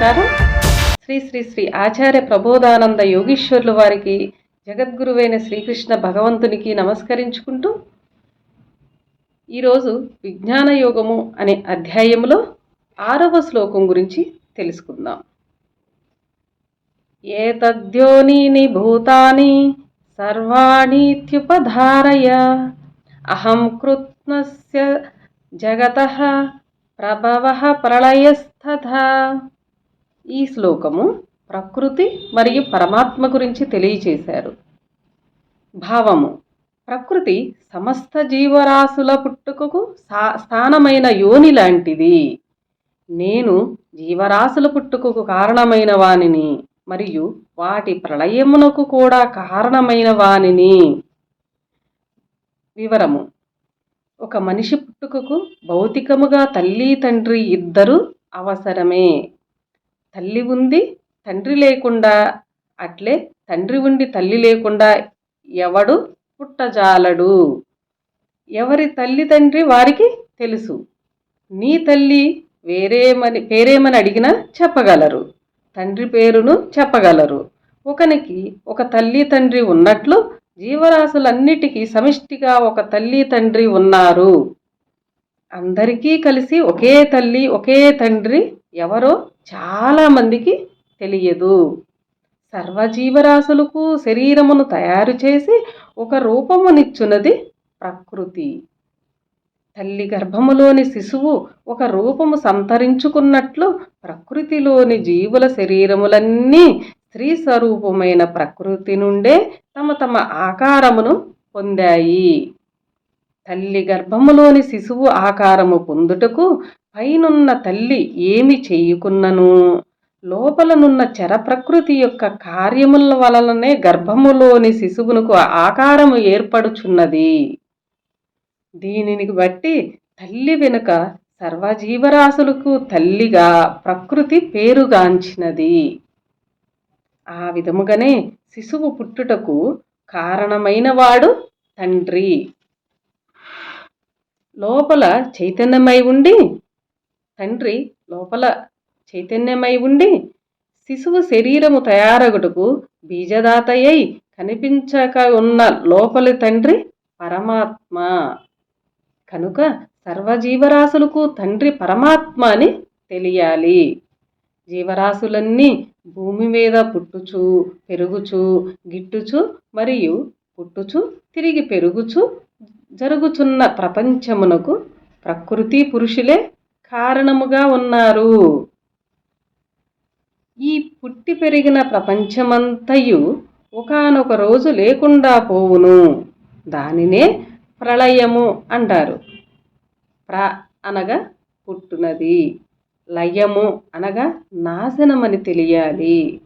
శ్రీ శ్రీ శ్రీ ఆచార్య ప్రబోధానంద యోగీశ్వర్లు వారికి జగద్గురువైన శ్రీకృష్ణ భగవంతునికి నమస్కరించుకుంటూ ఈరోజు విజ్ఞాన యోగము అనే అధ్యాయంలో ఆరవ శ్లోకం గురించి తెలుసుకుందాం. ఏతద్యోనీని భూతాని సర్వాణీత్యుపధారయ అహం కృత్నస్య జగత ప్రభవ ప్రళయస్తథా ఈ శ్లోకము ప్రకృతి మరియు పరమాత్మ గురించి తెలియచేశారు. భావము. ప్రకృతి సమస్త జీవరాశుల పుట్టుకకు సా- స్థానమైన యోని లాంటిది. నేను జీవరాశుల పుట్టుకకు కారణమైన వానిని మరియు వాటి ప్రళయమునకు కూడా కారణమైన వానిని. వివరము. ఒక మనిషి పుట్టుకకు భౌతికముగా తల్లి తండ్రి ఇద్దరు అవసరమే. తల్లి ఉంది తండ్రి లేకుండా అట్లే తండ్రి ఉండి తల్లి లేకుండా ఎవడు పుట్టజాలడు? ఎవరి తల్లి తండ్రి వారికి తెలుసు. నీ తల్లి వేరేమని పేరేమని అడిగినా చెప్పగలరు. తండ్రి పేరును చెప్పగలరు. ఒకనికి ఒక తల్లి తండ్రి ఉన్నట్లు జీవరాశులన్నిటికీ సమిష్టిగా ఒక తల్లి తండ్రి ఉన్నారు. అందరికీ కలిసి ఒకే తల్లి ఒకే తండ్రి ఎవరో చాలా మందికి తెలియదు. సర్వజీవరాశులకు శరీరమును తయారు చేసి ఒక రూపమునిచ్చున్నది ప్రకృతి. తల్లి గర్భములోని శిశువు ఒక రూపము సంతరించుకున్నట్లు ప్రకృతిలోని జీవుల శరీరములన్నీ స్త్రీ స్వరూపమైన ప్రకృతి నుండే తమ తమ ఆకారమును పొందాయి. తల్లి గర్భములోని శిశువు ఆకారము పొందుటకు పైనున్న తల్లి ఏమి చేయుకున్నను? లోపలనున్న చర ప్రకృతి యొక్క కార్యముల వలననే గర్భములోని శిశువునకు ఆకారము ఏర్పడుచున్నది. దీనిని బట్టి తల్లి వెనుక సర్వజీవరాశులకు తల్లిగా ప్రకృతి పేరుగాంచినది. ఆ విధముగానే శిశువు పుట్టుటకు కారణమైన వాడు తండ్రి. లోపల చైతన్యమై ఉండి తండ్రి లోపల చైతన్యమై ఉండి శిశువు శరీరము తయారగుటకు బీజదాతయ్యై కనిపించక ఉన్న లోపలి తండ్రి పరమాత్మ. కనుక సర్వజీవరాశులకు తండ్రి పరమాత్మ అని తెలియాలి. జీవరాశులన్నీ భూమి మీద పుట్టుచు పెరుగుచు గిట్టుచు మరియు పుట్టుచు తిరిగి పెరుగుచు జరుగుచున్న ప్రపంచమునకు ప్రకృతి పురుషులే కారణముగా ఉన్నారు. ఈ పుట్టి పెరిగిన ప్రపంచమంతయు ఒకానొక రోజు లేకుండా పోవును. దానినే ప్రళయము అంటారు. ప్ర అనగా పుట్టునది లయము అనగా నాశనమని తెలియాలి.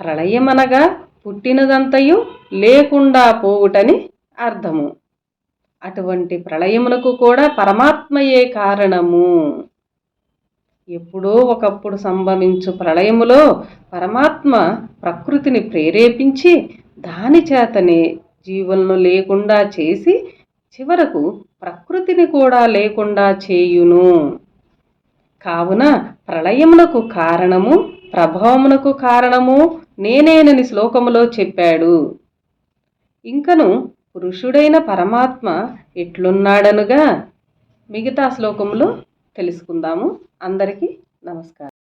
ప్రళయమనగా పుట్టినదంతయు లేకుండా పోవుటని అర్థము. అటువంటి ప్రళయమునకు కూడా పరమాత్మయే కారణము. ఎప్పుడో ఒకప్పుడు సంభవించు ప్రళయములో పరమాత్మ ప్రకృతిని ప్రేరేపించి దాని చేతనే జీవులను లేకుండా చేసి చివరకు ప్రకృతిని కూడా లేకుండా చేయును. కావున ప్రళయమునకు కారణము ప్రభావమునకు కారణము నేనేనని శ్లోకములో చెప్పాడు. ఇంకను పురుషుడైన పరమాత్మ ఎట్లున్నాడనుగా మిగతా శ్లోకములు తెలుసుకుందాము. అందరికీ నమస్కారం.